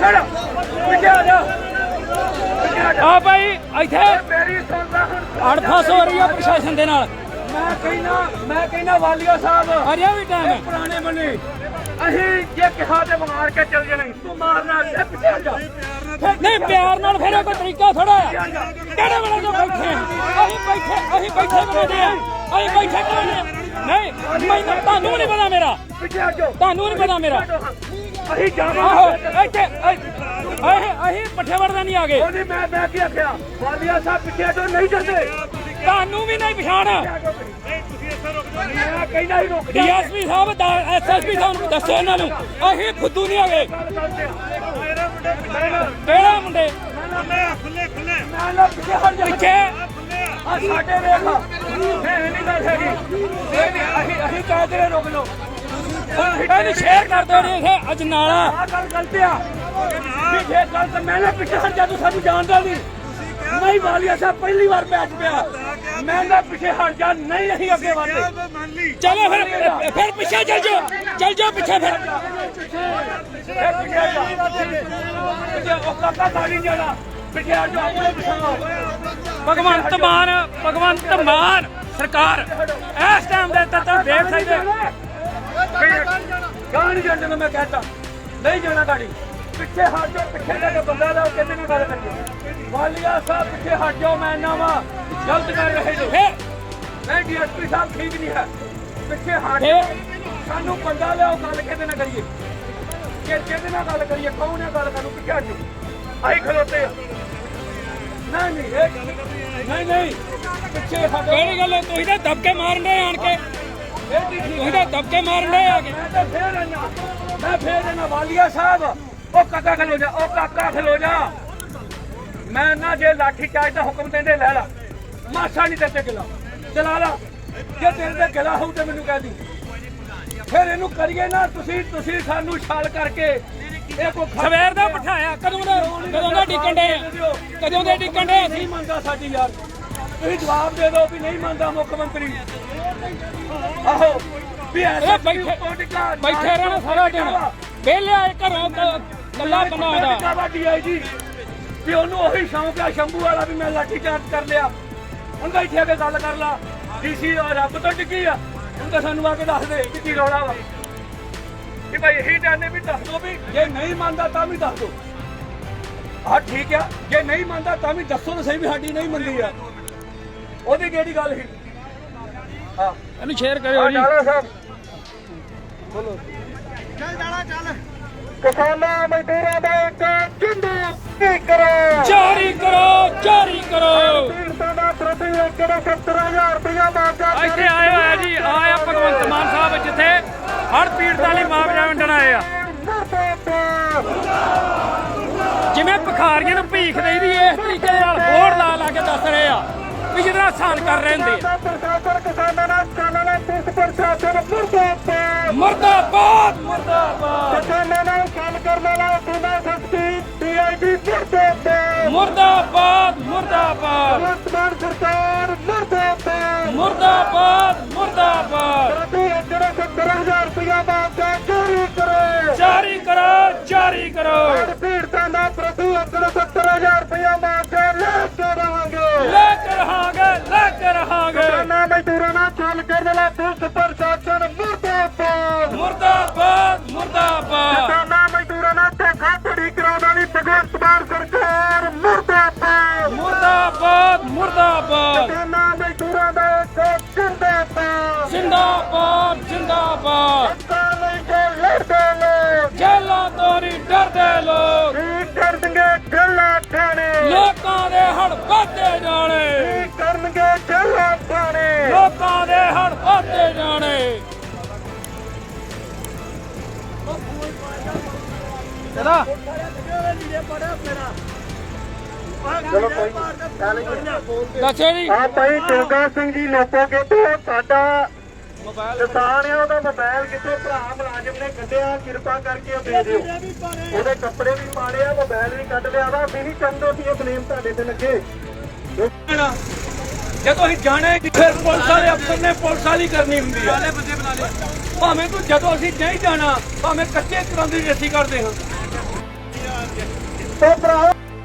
ਛੜ ਪਿੱਛੇ ਆ ਜਾ। ਪਿੱਛੇ ਆ ਜਾ। ਆ ਭਾਈ ਇੱਥੇ ਮੇਰੀ ਸੁਣਦਾ ਹੁਣ। ਅੜਫਸ ਹੋ ਰਹੀ ਆ ਪ੍ਰਸ਼ਾਸਨ ਦੇ ਨਾਲ। ਮੈਂ ਕਹਿਣਾ ਮੈਂ ਕਹਿਣਾ ਵਾਲੀਆ ਸਾਹਿਬ ਅਜੇ ਵੀ ਟਾਈਮ ਹੈ। ਪੁਰਾਣੇ ਬਣੇ ਅਸੀਂ ਜੇ ਕਿਹਾ ਤੇ ਮਾਰ ਕੇ ਚੱਲ ਜਾਣਾ ਤੂੰ ਮਾਰਨਾ ਲੈ ਪਿੱਛੇ ਆ ਜਾ। ਨਹੀਂ ਪਿਆਰ ਨਾਲ ਫਿਰ ਕੋਈ ਤਰੀਕਾ ਥੋੜਾ ਆ ਕਿਹੜੇ ਵੇਲੇ ਤੋਂ ਬੈਠੇ? ਅਸੀਂ ਬੈਠੇ ਅਸੀਂ ਬੈਠੇ ਬਣਾਉਂਦੇ ਆ। ਅਸੀਂ ਬੈਠੇ ਬਣਾਉਂਦੇ ਆ। ਨਹੀਂ ਮੈਨੂੰ ਤੁਹਾਨੂੰ ਨਹੀਂ ਪਤਾ ਮੇਰਾ। ਪਿੱਛੇ ਆ ਜਾ ਤੁਹਾਨੂੰ ਨਹੀਂ ਪਤਾ ਮੇਰਾ। ਅਸੀਂ ਜਾਵਾਂਗੇ। ਇੱਥੇ ਅਸੀਂ ਅਸੀਂ ਪੱਠੇ ਵੜਦਾ ਨਹੀਂ ਆ ਗਏ ਉਹਨੇ ਮੈਂ ਮੈਂ ਕੀ ਆਖਿਆ? ਵਾਲੀਆ ਸਾਹਿਬ ਪਿੱਛੇ ਤੋਂ ਨਹੀਂ ਜਾਂਦੇ ਤੁਹਾਨੂੰ ਵੀ ਨਹੀਂ ਪਛਾਣ। ਡੀਐਸਪੀ ਸਾਹਿਬ ਦਾ ਐਸਐਸਪੀ ਸਾਹਿਬ ਨੂੰ ਦੱਸੋ ਇਹਨਾਂ ਨੂੰ। ਅਸੀਂ ਖੁੱਦੂ ਨਹੀਂ ਆ। ਗਏ ਕਿਹੜਾ ਮੁੰਡੇ? ਮੈਂ ਨਾ ਪਿੱਛੇ ਹਟ ਜਾ। ਪਿੱਛੇ ਆ ਸਾਡੇ ਵੇਖ। ਇਹ ਨਹੀਂ ਗੱਲ ਹੈਗੀ। ਇਹ ਨਹੀਂ ਅਸੀਂ ਅਸੀਂ ਕਹਿ ਦੇ ਰੁਕ ਲਓ। ਇਹਨੂੰ ਸ਼ੇਅਰ ਕਰ ਦਿਓ ਜੀ ਇਹ ਅਜਨਾਲਾ। ਆ ਗੱਲ ਗਲਤ ਆ। ਪਿੱਛੇ ਗੱਲ ਤਾਂ ਮੈਂ ਨਾ ਪਿੱਛੇ ਹਟ ਜਾ ਤੂੰ ਸਾਨੂੰ ਜਾਣਦਾ ਨਹੀਂ। ਨਹੀਂ ਵਾਲੀਆ ਸਾਹਿਬ ਪਹਿਲੀ ਵਾਰ ਮੈਚ ਪਿਆ। ਮੈਂ ਨਾ ਪਿੱਛੇ ਹਟ ਜਾ ਨਹੀਂ ਅਸੀਂ ਅੱਗੇ ਵਧਦੇ। ਚਲੋ ਫਿਰ ਫਿਰ ਪਿੱਛੇ ਚੱਲ ਜਾਓ। ਚੱਲ ਜਾਓ ਪਿੱਛੇ ਫਿਰ। ਪਿੱਛੇ ਹਟ ਜਾ। ਪਿੱਛੇ ਉਹ ਕਾਕਾ ਸਾਡੀ ਜਾਣਾ। ਪਿੱਛੇ ਹਟ ਜਾ ਆਪਣੇ ਪਿੱਛੇ ਭਗਵੰਤ ਮਾਨ ਭਗਵੰਤ ਮਾਨ ਸਰਕਾਰ ਇਸ ਟਾਈਮ ਦੇ ਉੱਤੇ ਤਾਂ ਦੇਖ ਸਕਦੇ ਗਾਂ ਨਹੀਂ ਜਾਣਾ ਮੈਂ ਕਹਤਾ ਨਹੀਂ ਜਾਣਾ ਗਾੜੀ। ਪਿੱਛੇ ਹਟ ਜਾਓ ਪਿੱਛੇ ਲੈ ਕੇ ਬੰਦਾ ਲਾਓ ਕਿੰਨੇ ਨਾਲ ਗੱਲ ਕਰੀਏ। ਵਾਲੀਆ ਸਾਹਿਬ ਪਿੱਛੇ ਹਟ ਜਾਓ ਮੈਂ ਨਾ ਵਾ ਗਲਤ ਕਰ ਰਹੇ ਜੋ ਫਿਰ ਨਹੀਂ ਡੀਐਸਪੀ ਸਾਹਿਬ ਠੀਕ ਨਹੀਂ ਹੈ। ਪਿੱਛੇ ਹਟ ਜਾਓ ਸਾਨੂੰ ਬੰਦਾ ਲਿਆਓ ਗੱਲ ਕਿਹਦੇ ਨਾਲ ਕਰੀਏ। ਕਿ ਕਿਹਦੇ ਨਾਲ ਗੱਲ ਕਰੀਏ ਕੌਣ ਹੈ ਗੱਲ ਕਰਨ ਪਿੱਛੇ ਹਟ ਜਾਓ। ਅਸੀਂ ਖਲੋਤੇ ਨਹੀਂ ਨਹੀਂ ਇਹ ਨਹੀਂ ਨਹੀਂ ਪਿੱਛੇ ਹਟ ਜਾਓ ਕਿਹੜੀ ਗੱਲ ਹੈ? ਤੁਸੀਂ ਤਾਂ ਦਬਕੇ ਮਾਰਨ ਦੇ ਆਣ ਕੇ। ਤੁਸੀਂ ਤਾਂ ਦਬਕੇ ਮਾਰਨ ਦੇ ਆ ਕੇ। ਮੈਂ ਤਾਂ ਫੇਰ ਆਇਆ ਮੈਂ ਫੇਰ ਆਇਆ ਵਾਲੀਆ ਸਾਹਿਬ। ਉਹ ਕਾਕਾ ਖਲੋ ਜਾ ਉਹ ਕਾਕਾ ਖਲੋ ਜਾ। ਮੈਂ ਨਾ ਜੇ ਲਾਠੀ ਚਾਰਜ ਦਾ ਹੁਕਮ ਦਿੰਦੇ ਲੈ ਲਾ। ਮਾਸਾ ਨਹੀਂ ਤੇਰੇ ਤੇ ਗਿਲਾ। ਚਲਾ ਲਾ। ਜੇ ਤੇਰੇ ਤੇ ਗਿਲਾ ਹੋਊ ਤੇ ਮੈਨੂੰ ਕਹਿ ਦੀ। ਫਿਰ ਇਹਨੂੰ ਕਰੀਏ ਨਾ ਤੁਸੀਂ ਤੁਸੀਂ ਸਾਨੂੰ ਛਾਲ ਕਰਕੇ ਸਵੇਰ ਦਾ ਬਿਠਾਇਆ ਕਦੋਂ ਦਾ ਕਦੋਂ ਦਾ ਡਿੱਕਣ ਦੇ ਕਦੋਂ ਦੇ ਡਿੱਕਣ ਦੇ ਨਹੀਂ ਮੰਨਦਾ ਸਾਡੀ ਯਾਰ। ਤੁਸੀਂ ਜਵਾਬ ਦੇ ਦਿਓ ਵੀ ਨਹੀਂ ਮੰਨਦਾ ਮੁੱਖ ਮੰਤਰੀ। ਆਹੋ ਵੀ ਐਸਾ ਬੈਠੇ ਬੈਠੇ ਰਹਿਣਾ ਸਾਰਾ ਦਿਨ। ਵਿਹਲਿਆ ਘਰੋਂ ਕੱਲਾ ਬਣਾਉਂਦਾ ਕਬੱਡੀ ਆਈ ਜੀ ਵੀ ਉਹਨੂੰ ਉਹੀ ਸ਼ੌਂਕ ਆ ਸ਼ੰਭੂ ਵਾਲਾ ਵੀ ਮੈਂ ਲਾਠੀ ਚਾਰਜ ਕਰ ਲਿਆ। ਹੁਣ ਇੱਥੇ ਆ ਕੇ ਗੱਲ ਕਰ ਲਾ। ਡੀਸੀ ਰੱਬ ਤੋਂ ਡਿੱਗੀ ਆ। ਹੁਣ ਤਾਂ ਸਾਨੂੰ ਆ ਕੇ ਦੱਸ ਦੇ ਕਿ ਕੀ ਰੌਲਾ ਵਾ। ਕਿ ਭਾਈ ਇਹੀ ਜਾਣੇ ਵੀ ਦੱਸ ਦੋ ਵੀ ਜੇ ਨਹੀਂ ਮੰਨਦਾ ਤਾਂ ਵੀ ਦੱਸ ਦੋ। ਹਾਂ ਠੀਕ ਆ ਜੇ ਨਹੀਂ ਮੰਨਦਾ ਤਾਂ ਵੀ ਦੱਸੋ ਤਾਂ ਸਹੀ ਵੀ ਸਾਡੀ ਨਹੀਂ ਮੰਨਦੀ ਆ। ਉਹਦੀ ਕਿਹੜੀ ਗੱਲ ਸੀ? ਹਾਂ। ਇਹਨੂੰ ਸ਼ੇਅਰ ਕਰਿਓ ਜੀ। ਡਾਲਾ ਸਾਹਿਬ ਬੋਲੋ। ਕਿਸਾਨਾਂ ਮਜ਼ਦੂਰਾਂ ਦਾ ਇੱਕ ਜਿੰਦਾ ਕੀ ਕਰੋ ਜਾਰੀ ਕਰੋ। ਜਾਰੀ ਕਰੋ ਪੀੜਤਾਂ ਦਾ ਪ੍ਰਤੀ ਏਕੜ 70000 ਰੁਪਇਆ ਮੁਆਵਜ਼ਾ ਇੱਥੇ ਆਏ ਹੋਇਆ ਜੀ ਆਇਆ ਆਸਾਨ ਕਰ ਰਹੇ ਹੁੰਦੇ ਆ ਪ੍ਰਸ਼ਾਸਨ ਕਿਸਾਨਾਂ ਨਾਲ ਚੱਲਣਾ ਪੁਲਿਸ ਪ੍ਰਸ਼ਾਸਨ ਮੁਰਦਾਬਾਦ। ਮਰਦਾਬਾਦ। ਮਰਦਾਬਾਦ। ਕਿਸਾਨਾਂ ਨਾਲ ਗੱਲ ਕਰਨ ਵਾਲਾ ਬਿਨਾਂ ਸਖਤੀ ਡੀਆਈਜੀ ਮੁਰਦਾਬਾਦ। ਮੁਰਦਾਬਾਦ ਮੁਰਦਾਬਾਦ ਸਰਕਾਰ ਮੁਰਦਾਬਾਦ। ਨਾਲ ਗੱਲ ਕਰਨ ਵਾਲਾ ਪੁਲਿਸ ਪ੍ਰਸ਼ਾਸਨ ਮੁਰਦਾਬਾਦ ਮੁਰਦਾਬਾਦ। ਮੁਰਦਾਬਾਦ ਕਿਸਾਨਾਂ ਮਜ਼ਦੂਰਾਂ ਨਾਲ ਧੋਖਾਧੜੀ ਕਰਾਉਣ ਵਾਲੀ ਭਗਵੰਤ ਮਾਨ ਸਰਕਾਰ ਮੁਰਦਾਬਾਦ। ਮੁਰਦਾਬਾਦ ਮੁਰਦਾਬਾਦ। ਕਿਸਾਨਾਂ ਚਲੋ ਕੋਈ ਦੱਸੋ ਜੀ। ਆ ਭਾਈ ਜੋਗਾ ਸਿੰਘ ਜੀ ਲੋਕੋਗੇ ਤੋਂ ਸਾਡਾ ਕਿਸਾਨ ਹੈ ਉਹਦਾ ਮੋਬਾਈਲ ਕਿੱਥੋਂ? ਭਰਾ ਮੁਲਾਜ਼ਮ ਨੇ ਕੱਢਿਆ ਕਿਰਪਾ ਕਰਕੇ ਉਹ ਦੇ ਦਿਓ। ਉਹਦੇ ਕੱਪੜੇ ਵੀ ਪਾੜੇ ਆ ਮੋਬਾਈਲ ਵੀ ਕੱਢ ਲਿਆ ਵਾ। ਵੀ ਨਹੀਂ ਚਾਹੁੰਦੇ ਸੀ ਇਹ ਬਲੇਮ ਤੁਹਾਡੇ ਤੇ ਲੱਗੇ। ਜਦੋਂ ਅਸੀਂ ਜਾਣੇ ਪੁਲਿਸ ਵਾਲੇ ਅਫਸਰ ਨੇ ਪੁਲਿਸ ਵਾਲੀ ਕਰਨੀ ਹੁੰਦੀ ਆ। ਭਾਵੇਂ ਤੂੰ ਜਦੋਂ ਅਸੀਂ ਨਹੀਂ ਜਾਣਾ ਭਾਵੇਂ ਕੱਚੇ ਤਰ੍ਹਾਂ ਦੀ ਰੱਸੀ ਕਰਦੇ ਹਾਂ। ஸ்தோத்திரம்